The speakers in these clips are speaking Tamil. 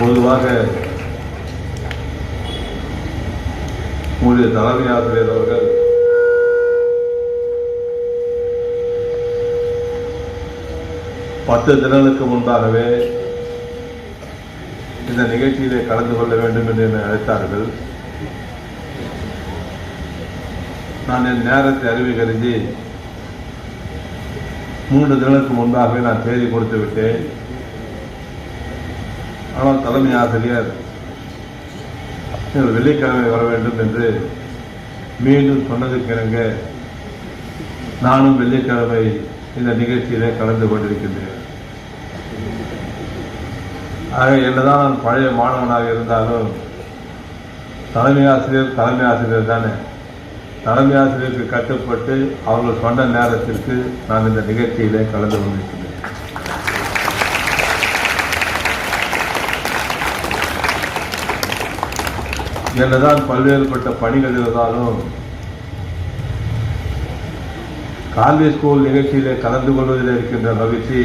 பொதுவாக உங்களுடைய தலைமை ஆசிரியர் அவர்கள் பத்து தினங்களுக்கு முன்பாகவே இந்த நிகழ்ச்சியிலே கலந்து கொள்ள வேண்டும் என்று என்னை அழைத்தார்கள். நான் என் நேரத்தை அறிவு கருதி மூன்று தினங்களுக்கு முன்பாகவே நான் தேதி கொடுத்து விட்டேன். ஆனால் தலைமை ஆசிரியர் நீங்கள் வெள்ளிக்கிழமை வர வேண்டும் என்று மீண்டும் சொன்னதுக்கிணங்க நானும் வெள்ளிக்கிழமை இந்த நிகழ்ச்சியிலே கலந்து கொண்டிருக்கின்றேன். ஆக என்னதான் நான் பழைய மாணவனாக இருந்தாலும் தலைமை ஆசிரியர் தலைமை ஆசிரியர் தானே. தலைமை ஆசிரியருக்கு கட்டுப்பட்டு அவர்கள் சொன்ன நேரத்திற்கு நான் இந்த நிகழ்ச்சியிலே கலந்து கொண்டிருக்கிறேன். என்னதான் பல்வேறுபட்ட பணிகள் இருந்தாலும் கால்வி ஸ்கூல் நிகழ்ச்சியிலே கலந்து கொள்வதில் இருக்கின்ற மகிழ்ச்சி.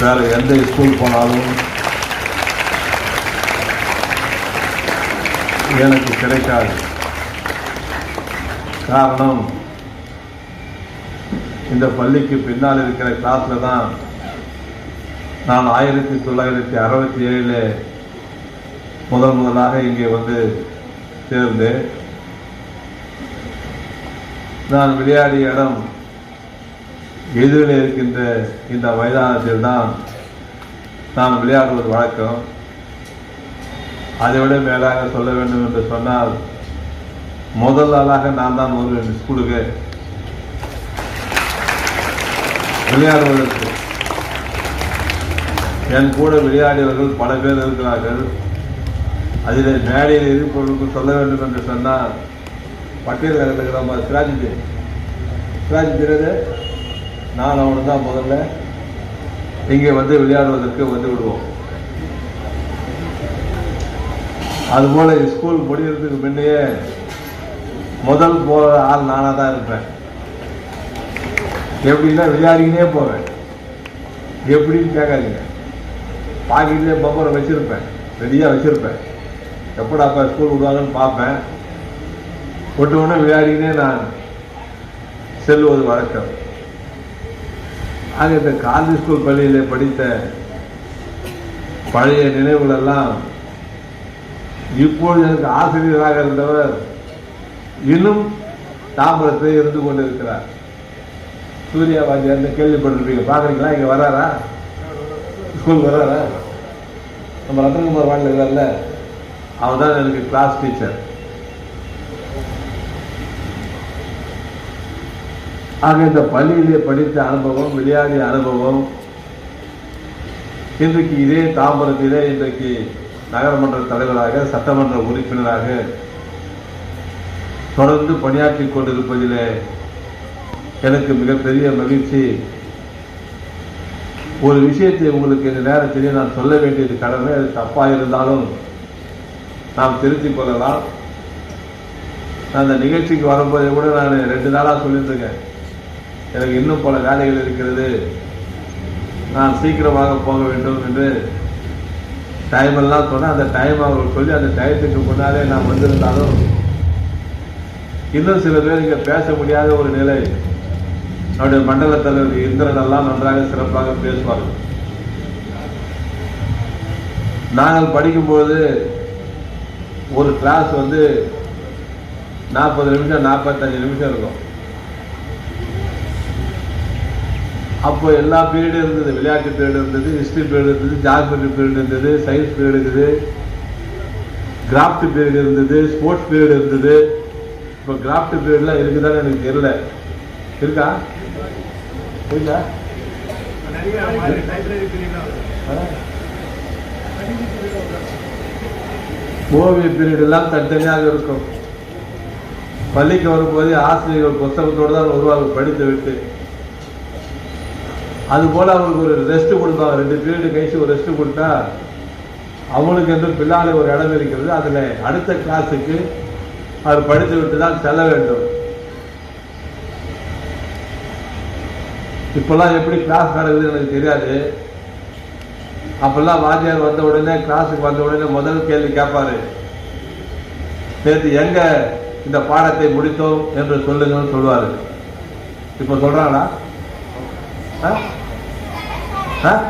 வேற எந்த ஸ்கூல் போனாலும் எனக்கு கிடைக்காது. காரணம் இந்த பள்ளிக்கு பின்னால் இருக்கிற கிளாஸில் தான் நான் ஆயிரத்தி தொள்ளாயிரத்தி அறுபத்தி ஏழில் முதல் முதலாக இங்கே வந்து சேர்ந்து நான் விளையாடிய இடம் எதிரில் இருக்கின்ற இந்த மைதானத்தில் தான் நான் விளையாடுவது வழக்கம். அதை விட மேலாக சொல்ல வேண்டும் என்று சொன்னால் முதல் ஆளாக நான் தான் வருவேன் ஸ்கூலுக்கு விளையாடுவதற்கு. என் கூட விளையாடியவர்கள் பல பேர் இருக்கிறார்கள். அதில் மேடையில் இருப்பவர்களுக்கு சொல்ல வேண்டும் என்று சொன்னால் பட்டியல் இருக்கிற சிராஜி சிராஜ் தெரியாது நான் அவனு தான் முதல்ல. இங்கே வந்து விளையாடுவதற்கு வந்து விடுவோம். அதுபோல் ஸ்கூல் முடிகிறதுக்கு முன்னையே முதல் போகிற ஆள் நானாக தான் இருப்பேன். எப்படின்னா விளையாடிக்கினே போவேன். எப்படின்னு கேட்காதீங்க. பாக்கெட்லேயே பப்பரை வச்சுருப்பேன். ரெடியாக வச்சுருப்பேன். எப்படா அப்போ ஸ்கூல் விடுவாங்கன்னு பார்ப்பேன். விட்டு உடனே விளையாடினே நான் செல்வது வழக்கம். ஆக இந்த காலேஜ் ஸ்கூல் பள்ளியில் படித்த பழைய நினைவுகளெல்லாம் இப்பொழுது எனக்கு ஆசிரியராக இருந்தவர் இன்னும் தாம்பரத்தில் இருந்து கொண்டிருக்கிறார். சூர்யா வாத்தியார் கேள்விப்பட்டிருப்பீங்க பார்க்குறீங்களா? இங்கே வராரா? ஸ்கூல் வராரா? நம்ம ரத்தனகுமார் வாண்டில் இருக்கிறார்ல அவர் தான் எனக்கு கிளாஸ் டீச்சர் ஆக இந்த பள்ளியிலே படித்த அனுபவம் விளையாடிய அனுபவம் இன்றைக்கு இதே தாம்பரத்திலே இன்றைக்கு நகரமன்ற தலைவராக சட்டமன்ற உறுப்பினராக தொடர்ந்து பணியாற்றி கொண்டிருப்பதிலே எனக்கு மிகப்பெரிய மகிழ்ச்சி. ஒரு விஷயத்தை உங்களுக்கு இந்த நேரத்திலே நான் சொல்ல வேண்டியது கடமை அது தப்பாக இருந்தாலும் நாம் திருத்திக் கொள்ளலாம். நான் அந்த நிகழ்ச்சிக்கு வரும்போதே கூட நான் ரெண்டு நாளாக சொல்லிட்டு எனக்கு இன்னும் பல வேலைகள் இருக்கிறது. நான் சீக்கிரமாக போக வேண்டும் என்று டைம் எல்லாம் சொன்னால் அந்த டைம் அவர்கள் சொல்லி அந்த டயத்துக்கு முன்னாலே நான் வந்திருந்தாலும் இன்னும் சில பேர் இங்கே பேச முடியாத ஒரு நிலை. அவருடைய மண்டல தலைவர் இந்திரன் எல்லாம் நன்றாக சிறப்பாக பேசுவார்கள். நாங்கள் படிக்கும்போது ஒரு கிளாஸ் வந்து நாற்பது நிமிஷம் நாற்பத்தஞ்சு நிமிஷம் இருக்கும். அப்போ எல்லா பீரியடும் இருந்தது. விளையாட்டு பீரியட் இருந்தது ஹிஸ்ட்ரி பீரியட் இருந்தது ஜாகிரபி பீரியட் இருந்தது சயின்ஸ் பீரியட் இருக்குது கிராஃப்ட் பீரியட் இருந்தது ஸ்போர்ட்ஸ் பீரியட் இருந்தது. இப்போ கிராஃப்ட் பீரியட்லாம் இருக்குதான்னு எனக்கு தெரியல. இருக்கா? இருக்கா? ஓவிய பீரியட் எல்லாம் தனித்தனியாக இருக்கும். பள்ளிக்கு வரும்போது ஆசிரியர்கள் புத்தகத்தோடு தான் வருவாங்க படித்து விட்டு அது போல் அவங்களுக்கு ஒரு ரெஸ்ட் கொடுப்பாங்க. ரெண்டு பீரியடு கழிச்சு ஒரு ரெஸ்ட் கொடுத்தா அவங்களுக்கு என்று பின்னாலே ஒரு இடம் இருக்கிறது. அதில் அடுத்த கிளாஸுக்கு அவர் படித்து விட்டு தான் செல்ல வேண்டும். இப்போல்லாம் எப்படி கிளாஸ் நடக்குது எனக்கு தெரியாது. அப்பெல்லாம் வாத்தியார் வந்த உடனே கிளாஸுக்கு வந்த உடனே முதல் கேள்வி கேட்பாரு. நேற்று எங்க இந்த பாடத்தை முடித்தோம் என்று சொல்லுங்கன்னு சொல்லுவாரு. இப்ப சொல்றாங்களா? ஆ? ஆ?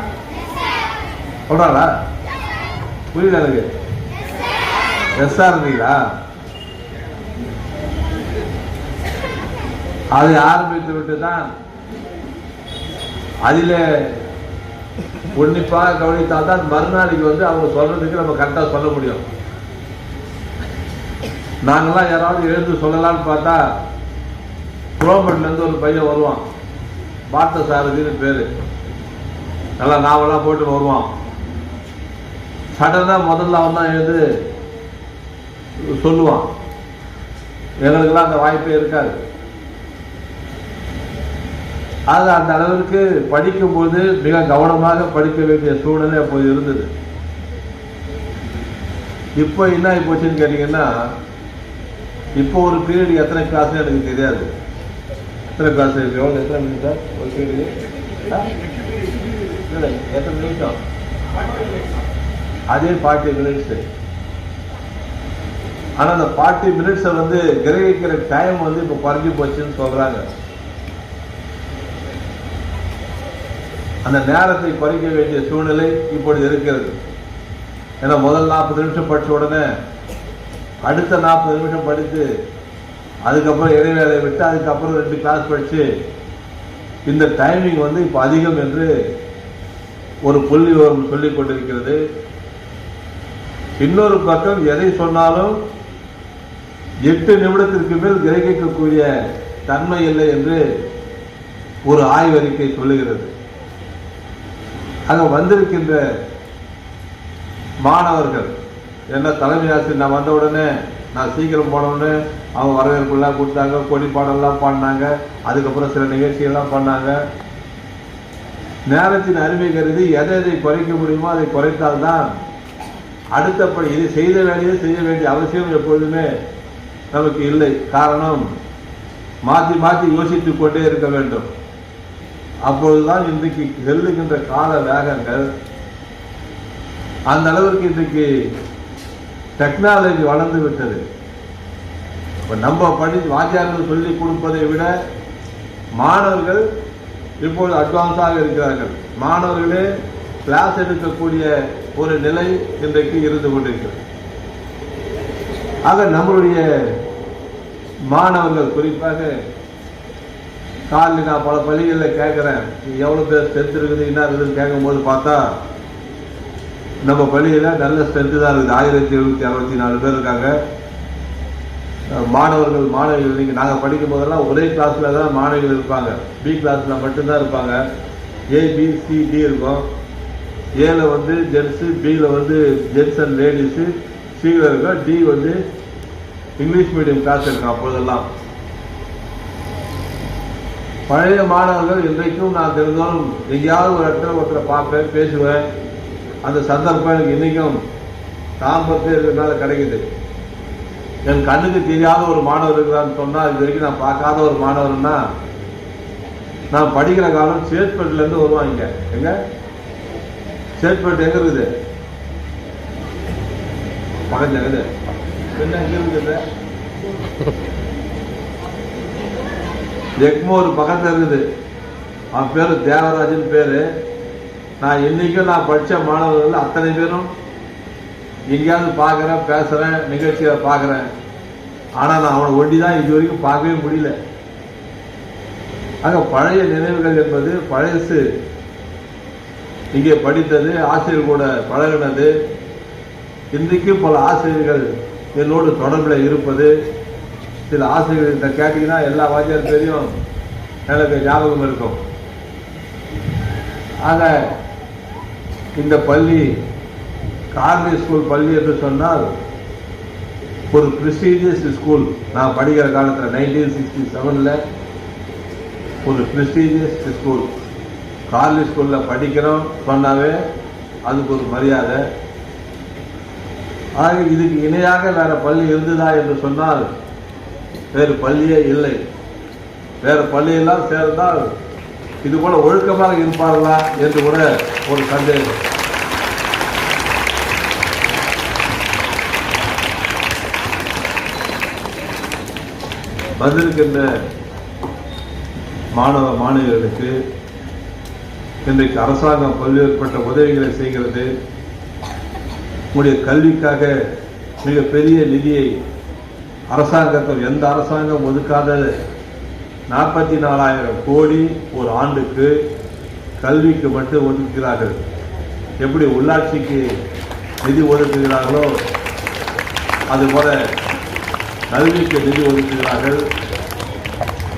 சொல்றாங்களா? புரியல எனக்கு? எஸ்ஆர் இருந்தீங்களா? அதை ஆரம்பித்து விட்டு தான் அதில் உன்னிப்பாக கவனித்தால் தான் மறுநாளைக்கு வந்து அவங்க சொல்றதுக்கு நம்ம கரெக்டாக சொல்ல முடியும். நாங்கெல்லாம் யாராவது எழுந்து சொல்லலாம்னு பார்த்தா குரோம்பட்லேருந்து ஒரு பையன் வருவான். பார்த்த சாரதின்னு பேர். நல்லா நாவெல்லாம் போட்டு வருவான். சடனாக முதல்ல அவன் தான் எழுந்து சொல்லுவான். எங்களுக்கெல்லாம் அந்த வாய்ப்பே இருக்காது. அது அந்த அளவிற்கு படிக்கும்போது மிக கவனமாக படிக்க வேண்டிய சூழ்நிலை அப்போது இருந்தது. இப்போ என்ன ஆகி போச்சுன்னு கேட்டீங்கன்னா இப்போ ஒரு பீரியட் எத்தனை கிளாஸ்னு எனக்கு தெரியாது. எத்தனை கிளாஸ் இருக்கு எவ்வளோ எத்தனை சார் ஒரு பீரியடு இல்லை எத்தனை நிமிஷம் அதே ஃபார்ட்டி மினிட்ஸ் ஆனால் அந்த ஃபார்ட்டி மினிட்ஸை வந்து கிரகிக்கிற டைம் வந்து இப்போ குறைஞ்சி போச்சுன்னு சொல்கிறாங்க அந்த நேரத்தை பறிக்க வேண்டிய சூழ்நிலை இப்பொழுது இருக்கிறது. ஏன்னா முதல் நாற்பது நிமிஷம் படித்த உடனே அடுத்த நாற்பது நிமிஷம் படித்து அதுக்கப்புறம் இடைவேளை விட்டு அதுக்கப்புறம் ரெண்டு கிளாஸ் படித்து இந்த டைமிங் வந்து இப்போ அதிகம் என்று ஒரு புள்ளி விவரம் சொல்லிக் கொண்டிருக்கிறது. இன்னொரு பக்கம் எதை சொன்னாலும் எட்டு நிமிடத்திற்கு மேல் கிரகிக்கக்கூடிய தன்மை இல்லை என்று ஒரு ஆய்வறிக்கை சொல்லுகிறது. அங்கே வந்திருக்கின்ற மாணவர்கள். என்ன தலைமை ஆசிரியர் நான் வந்த உடனே நான் சீக்கிரம் போனவுடனே அவங்க வரவேற்புலாம் கொடுத்தாங்க கொடி பாடலாம் பாடினாங்க அதுக்கப்புறம் சில நிகழ்ச்சிகள்லாம் பண்ணாங்க. நேரத்தின் அருமை கருதி எதை எதை குறைக்க முடியுமோ அதை குறைத்தால்தான் அடுத்தபடி இது செய்த வேலையை செய்ய வேண்டிய அவசியம் எப்பொழுதுமே நமக்கு இல்லை. காரணம் மாற்றி மாற்றி யோசித்துக் கொண்டே இருக்க வேண்டும். அப்பொழுதுதான் இன்றைக்கு செல்லுகின்ற கால வேகங்கள். அந்த அளவிற்கு இன்றைக்கு டெக்னாலஜி வளர்ந்து விட்டது. இப்போ நம்ம படி வாத்தியார்கள் சொல்லி கொடுப்பதை விட மாணவர்கள் இப்பொழுது அட்வான்ஸாக இருக்கிறார்கள். மாணவர்களே கிளாஸ் எடுக்கக்கூடிய ஒரு நிலை இன்றைக்கு இருந்து கொண்டிருக்கிறது. ஆக நம்மளுடைய மாணவர்கள் குறிப்பாக காலில் நான் பல பள்ளிகளில் கேட்குறேன் எவ்வளோ பேர் ஸ்ட்ரென்த் இருக்குது என்ன இருக்குதுன்னு கேட்கும்போது பார்த்தா நம்ம பள்ளியில் நல்ல ஸ்ட்ரென்த்து தான் இருக்குது. ஆயிரத்தி எழுநூற்றி அறுபத்தி நாலு பேர் இருக்காங்க. மாணவர்கள் மாணவிகள் நீங்கள் நாங்கள் படிக்கும் போதெல்லாம் ஒரே கிளாஸில் தான் மாணவிகள் இருப்பாங்க. பி கிளாஸில் மட்டும்தான் இருப்பாங்க. ஏ பி சி டி இருக்கும். ஏல வந்து ஜென்ஸு பியில் வந்து ஜென்ஸ் அண்ட் லேடிஸு சியில் இருக்கும் டி வந்து இங்கிலீஷ் மீடியம் கிளாஸ் இருக்கும் அப்போதெல்லாம். பழைய மாணவர்கள் இன்றைக்கும் நான் தினந்தோறும் எங்கேயாவது ஒரு இடத்துல ஒருத்தரை பார்ப்பேன் பேசுவேன். அந்த சந்தர்ப்பம் எனக்கு இன்றைக்கும் தாம்பரத்தில் இருக்கிறதுனால கிடைக்குது. என் கண்ணுக்கு தெரியாத ஒரு மாணவர் இருக்கிறான்னு சொன்னால் இது வரைக்கும் நான் பார்க்காத ஒரு மாணவர்னா நான் படிக்கிற காலம் சேத்பேட்டில வருவாங்க வருவான் இங்க. எங்க? சேத்பேட் எங்க இருக்குது? பக்கத்துல இருக்குது. என்ன எங்க இருக்குது எக்மோர் பக்கத்தில் இருக்குது. அவன் பேர் தேவராஜன் பேர். நான் இன்றைக்கும் நான் படித்த மாணவர்கள் அத்தனை பேரும் எங்கேயாவது பார்க்குறேன் பேசுகிறேன் நிகழ்ச்சியை பார்க்குறேன். ஆனால் நான் அவனை ஒண்டி தான் இது வரைக்கும் பார்க்கவே முடியல. ஆக பழைய நினைவுகள் என்பது பழசு. இங்கே படித்தது ஆசிரியர் கூட பழகினது. இன்றைக்கும் பல ஆசிரியர்கள் என்னோடு தொடர்பில் இருப்பது. சில ஆசிரியர்கள்ட்ட கேட்டீங்கன்னா எல்லா வாத்தியார் தெரியும் எனக்கு ஞாபகம் இருக்கும். ஆக இந்த பள்ளி கார்னி ஸ்கூல் பள்ளி என்று சொன்னால் ஒரு ப்ரெஸ்டீஜியஸ் ஸ்கூல் நான் படிக்கிற காலத்தில் நைன்டீன் சிக்ஸ்டி செவனில் ஒரு ப்ரெஸ்டீஜியஸ் ஸ்கூல் கார்லி ஸ்கூலில் படிக்கிறோம் சொன்னாவே அதுக்கு ஒரு மரியாதை. ஆக இதுக்கு இணையாக வேறு பள்ளி இருந்ததா என்று சொன்னால் வேறு பள்ளியே இல்லை. வேறு பள்ளியெல்லாம் சேர்ந்தால் இது கூட ஒழுக்கமாக இருப்பார்களா என்று கூட ஒரு சந்தேகம். வந்திருக்கின்ற மாணவ மாணவிகளுக்கு இன்றைக்கு அரசாங்கம் பல்வேறுபட்ட உதவிகளை செய்கிறது. உங்களுடைய கல்விக்காக மிகப்பெரிய நிதியை அரசாங்கத்தில் எந்த அரசாங்கம் ஒதுக்காத நாற்பத்தி நாலாயிரம் கோடி ஒரு ஆண்டுக்கு கல்விக்கு மட்டும் ஒதுக்குகிறார்கள். எப்படி உள்ளாட்சிக்கு நிதி ஒதுக்குகிறார்களோ அதுபோல கல்விக்கு நிதி ஒதுக்குகிறார்கள்.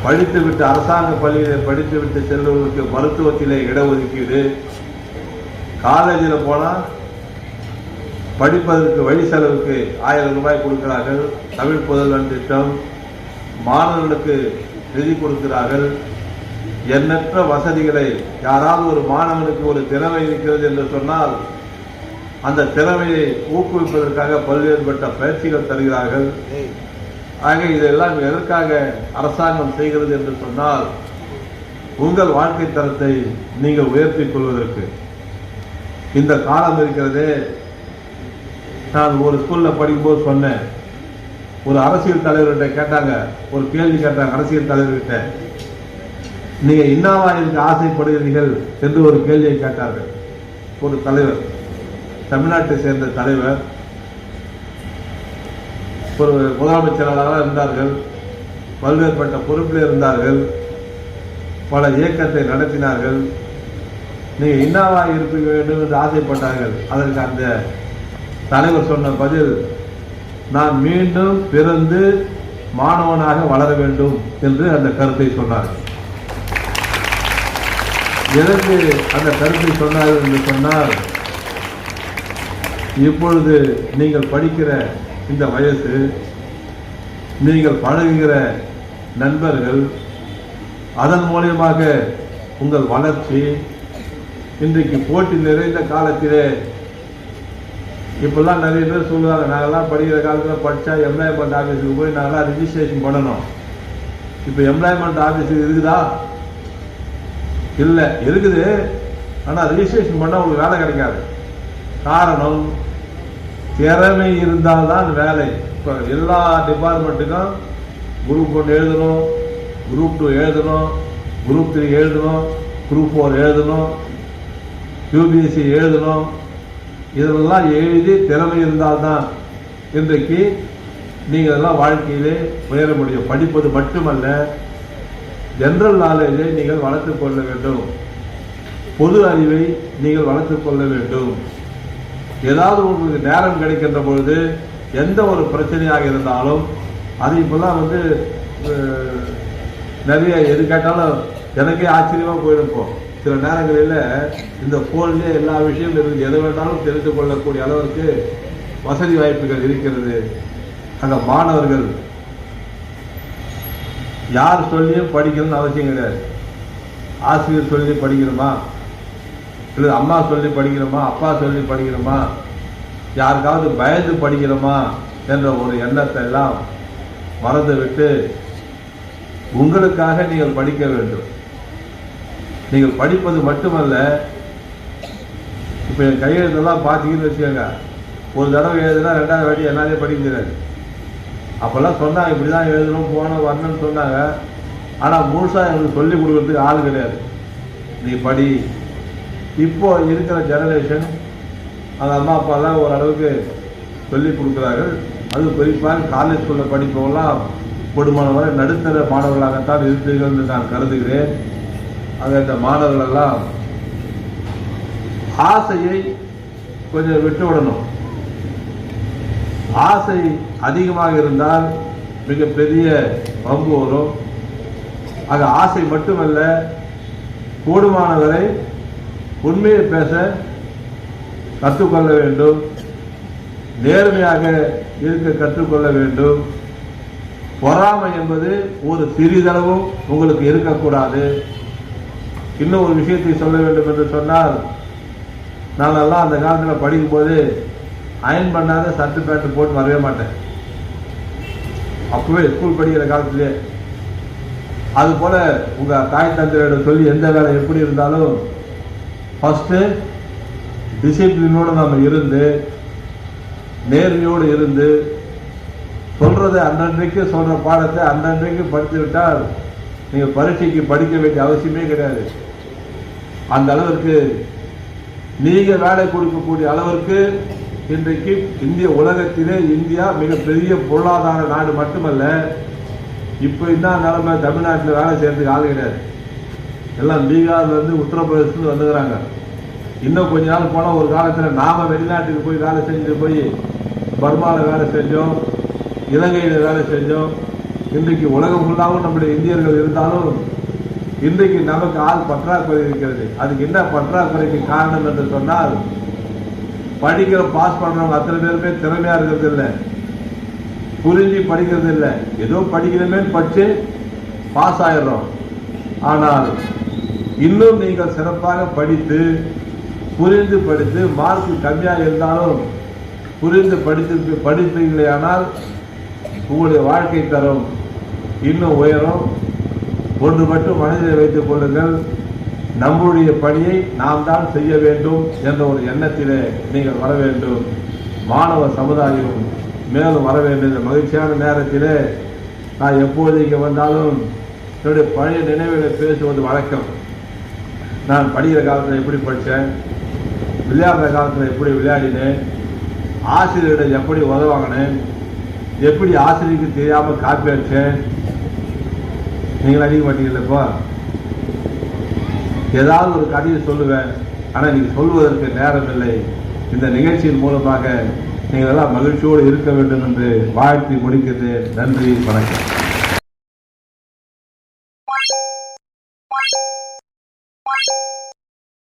படித்துவிட்டு அரசாங்க பள்ளியில் படித்துவிட்டு செல்வர்களுக்கு மருத்துவத்திலே இடஒதுக்கீடு. காலேஜில் போனால் படிப்பதற்கு வழி செலவுக்கு ஆயிரம் ரூபாய் கொடுக்கிறார்கள். தமிழ் புதல்வன் திட்டம். மாணவர்களுக்கு நிதி கொடுக்கிறார்கள். எண்ணற்ற வசதிகளை யாராவது ஒரு மாணவனுக்கு ஒரு திறமை இருக்கிறது என்று சொன்னால் அந்த திறமையை ஊக்குவிப்பதற்காக பல்வேறுபட்ட பயிற்சிகள் தருகிறார்கள். ஆக இதெல்லாம் எதற்காக அரசாங்கம் செய்கிறது என்று சொன்னால் உங்கள் வாழ்க்கை தரத்தை நீங்கள் உயர்த்திக் கொள்வதற்கு. இந்த காலம் இருக்கிறதே நான் ஒரு ஸ்கூலில் படிக்கும்போது சொன்னேன். ஒரு அரசியல் தலைவர்கிட்ட கேட்டாங்க. ஒரு கேள்வி கேட்டாங்க அரசியல் தலைவர்கிட்ட. நீங்கள் இன்னாவா இருக்க ஆசைப்படுகிறீர்கள் என்று ஒரு கேள்வியை கேட்டார்கள். ஒரு தலைவர் தமிழ்நாட்டை சேர்ந்த தலைவர் ஒரு முதலமைச்சராக இருந்தார்கள். பல்வேறுபட்ட பொறுப்பில் இருந்தார்கள். பல இயக்கத்தை நடத்தினார்கள். நீங்கள் இன்னாவா இருக்க வேண்டும் என்று ஆசைப்பட்டார்கள். அதற்கு அந்த தலைவர் சொன்ன பதில் நான் மீண்டும் பிறந்து மாணவனாக வளர வேண்டும் என்று அந்த கருத்தை சொன்னார் எதற்கு அந்த கருத்தை சொன்னார் என்று சொன்னால் இப்பொழுது நீங்கள் படிக்கிற இந்த வயசு நீங்கள் பழகுகிற நண்பர்கள் அதன் மூலியமாக உங்கள் வளர்ச்சி இன்றைக்கு போட்டி நிறைந்த காலத்திலே இப்பெல்லாம் நிறைய பேர் சொல்லுவாங்க நாங்கள்லாம் படிக்கிற காலத்தில் படித்தா எம்ப்ளாய்மெண்ட் ஆஃபீஸுக்கு போய் நாங்களாம் ரிஜிஸ்ட்ரேஷன் பண்ணணும். இப்போ எம்ப்ளாய்மெண்ட் ஆஃபீஸுக்கு இருக்குதா? இல்லை இருக்குது. ஆனால் ரிஜிஸ்ட்ரேஷன் பண்ணால் உங்களுக்கு வேலை கிடைக்காது. காரணம் திறமை இருந்தால் தான் வேலை. இப்போ எல்லா டிபார்ட்மெண்ட்டுக்கும் குரூப் ஒன் எழுதணும் குரூப் டூ எழுதணும் குரூப் த்ரீ எழுதணும் குரூப் ஃபோர் எழுதணும் யூபிஎஸ்சி எழுதணும் இதெல்லாம் எழுதி திறமை இருந்தால்தான் இன்றைக்கு நீங்கள் எல்லாம் வாழ்க்கையிலே உயர முடியும். படிப்பது மட்டுமல்ல ஜென்ரல் நாலேஜை நீங்கள் வளர்த்து கொள்ள வேண்டும். பொது அறிவை நீங்கள் வளர்த்து கொள்ள வேண்டும். ஏதாவது உங்களுக்கு நேரம் கிடைக்கின்ற பொழுது எந்த ஒரு பிரச்சனையாக இருந்தாலும் அது இப்போல்லாம் வந்து நிறைய எது கேட்டாலும் எனக்கே ஆச்சரியமாக போயிருப்போம் சில நேரங்களில் இந்த ஃபோன்லேயே எல்லா விஷயமும் இருந்து எது வேண்டாலும் தெரிந்து கொள்ளக்கூடிய அளவுக்கு வசதி வாய்ப்புகள் இருக்கிறது. அந்த மாணவர்கள் யார் சொல்லியும் படிக்கணும்னு அவசியம் கிடையாது. ஆசிரியர் சொல்லி படிக்கணுமா? இல்லை அம்மா சொல்லி படிக்கணுமா? அப்பா சொல்லி படிக்கணுமா? யாருக்காவது பயந்து படிக்கணுமா? என்ற ஒரு எண்ணத்தை எல்லாம் மறந்து விட்டு உங்களுக்காக நீங்கள் படிக்க வேண்டும். நீங்கள் படிப்பது மட்டுமல்ல இப்போ என் கையெழுத்தெல்லாம் பார்த்தீங்கன்னு வச்சுக்கோங்க. ஒரு தடவை எழுதுனா ரெண்டாவது வாட்டி என்னாலே படிக்க முடியாது அப்போல்லாம் சொன்னாங்க இப்படி தான் எழுதணும் போகணும் வரணும்னு சொன்னாங்க. ஆனால் முழுசாக எங்களுக்கு சொல்லி கொடுக்கறதுக்கு ஆள் கிடையாது. நீ படி. இப்போ இருக்கிற ஜெனரேஷன் அந்த அம்மா அப்பாலாம் ஓரளவுக்கு சொல்லி கொடுக்குறார்கள். அது குறிப்பாக காலேஜ் ஸ்கூலில் படிப்பவங்களாம் கொடுமான வரை நடுத்தர மாணவர்களாகத்தான் இருக்கிறீர்கள் என்று நான் கருதுகிறேன். அங்கே இந்த மாணவர்கள் எல்லாம் ஆசையை கொஞ்சம் விட்டு விடணும். ஆசை அதிகமாக இருந்தால் மிகப்பெரிய பங்கு வரும். ஆக ஆசை மட்டுமல்ல கூடுமானவரை உண்மையை பேச கற்றுக்கொள்ள வேண்டும். நேர்மையாக இருக்க கற்றுக்கொள்ள வேண்டும். பொறாமை என்பது ஒரு சிறிதளவும் உங்களுக்கு இருக்கக்கூடாது. இன்னும் ஒரு விஷயத்தை சொல்ல வேண்டும் என்று சொன்னால் நானெல்லாம் அந்த காலத்தில் படிக்கும்போது அயன் பண்ணாத சர்ட் பேண்ட் போட்டு வரவே மாட்டேன். அப்பவே ஸ்கூல் படிக்கிற காலத்திலே. அது போல உங்கள் தாய் தந்தையோட சொல்லி எந்த வேலை எப்படி இருந்தாலும் ஃபஸ்ட்டு டிசிப்ளினோடு நம்ம இருந்து நேர்மையோடு இருந்து சொல்கிறத அன்றன்றைக்கு சொல்கிற பாடத்தை அன்றன்றைக்கு படித்து விட்டால் நீங்கள் பரீட்சைக்கு படிக்க வேண்டிய அவசியமே கிடையாது. அந்த அளவிற்கு நீங்க வேலை கொடுக்கக்கூடிய அளவிற்கு இன்றைக்கு இந்திய உலகத்திலே இந்தியா மிகப்பெரிய பொருளாதார நாடு மட்டுமல்ல இப்போ என்ன நிலைமை? தமிழ்நாட்டில் வேலை செய்யறதுக்கு ஆள் கிடையாது. எல்லாம் பீகார்லேருந்து உத்தரப்பிரதேசத்துலேருந்து வந்துக்கிறாங்க. இன்னும் கொஞ்ச நாள் போனால் ஒரு காலத்தில் நாம் வெளிநாட்டுக்கு போய் வேலை செஞ்சு போய் பர்மாவில் வேலை செஞ்சோம் இலங்கையில் வேலை செஞ்சோம். இன்றைக்கு உலகம் ஃபுல்லாகவும் நம்முடைய இந்தியர்கள் இருந்தாலும் இன்றைக்கு நமக்கு ஆள் பற்றாக்குறை இருக்கிறது. அதுக்கு என்ன பற்றாக்குறைக்கு காரணம் என்று சொன்னால் படிக்கிற பாஸ் பண்றவங்க அத்தனை பேருமே திறமையா இருக்கிறது இல்லை. புரிஞ்சு படிக்கிறது இல்லை. ஏதோ படிக்கிறமே படிச்சு பாஸ் ஆயிடுறோம். ஆனால் இன்னும் நீங்கள் சிறப்பாக படித்து புரிந்து படித்து மார்க் கம்மியாக இருந்தாலும் புரிந்து படித்து படித்தீங்களே ஆனால் உங்களுடைய வாழ்க்கை தரம் இன்னும் உயரும். ஒன்று மட்டும் மனதில் வைத்துக் கொள்ளுங்கள். நம்முடைய பணியை நாம் தான் செய்ய வேண்டும் என்ற ஒரு எண்ணத்திலே நீங்கள் வர வேண்டும். மாணவ சமுதாயம் மேலும் வர வேண்டும் இந்த மகிழ்ச்சியான நேரத்திலே நான் எப்போது இங்கே வந்தாலும் என்னுடைய பழைய நினைவுகளை பேசுவது வழக்கம். நான் படிக்கிற காலத்தில் எப்படி படித்தேன்? விளையாடுற காலத்தில் எப்படி விளையாடினேன்? ஆசிரியரிடம் எப்படி உதவாங்கினேன்? எப்படி ஆசிரியருக்கு தெரியாமல் காப்பி அடித்தேன்? நீங்கள் அடிக்க மாட்டீங்கல்ல இப்போ? ஏதாவது ஒரு கதையை சொல்லுவேன். ஆனால் நீங்கள் சொல்வதற்கு நேரம் இல்லை இந்த நிகழ்ச்சியின் மூலமாக நீங்கள் எல்லாம் மகிழ்ச்சியோடு இருக்க வேண்டும் என்று வாழ்த்தி முடிக்கிறது நன்றி வணக்கம்.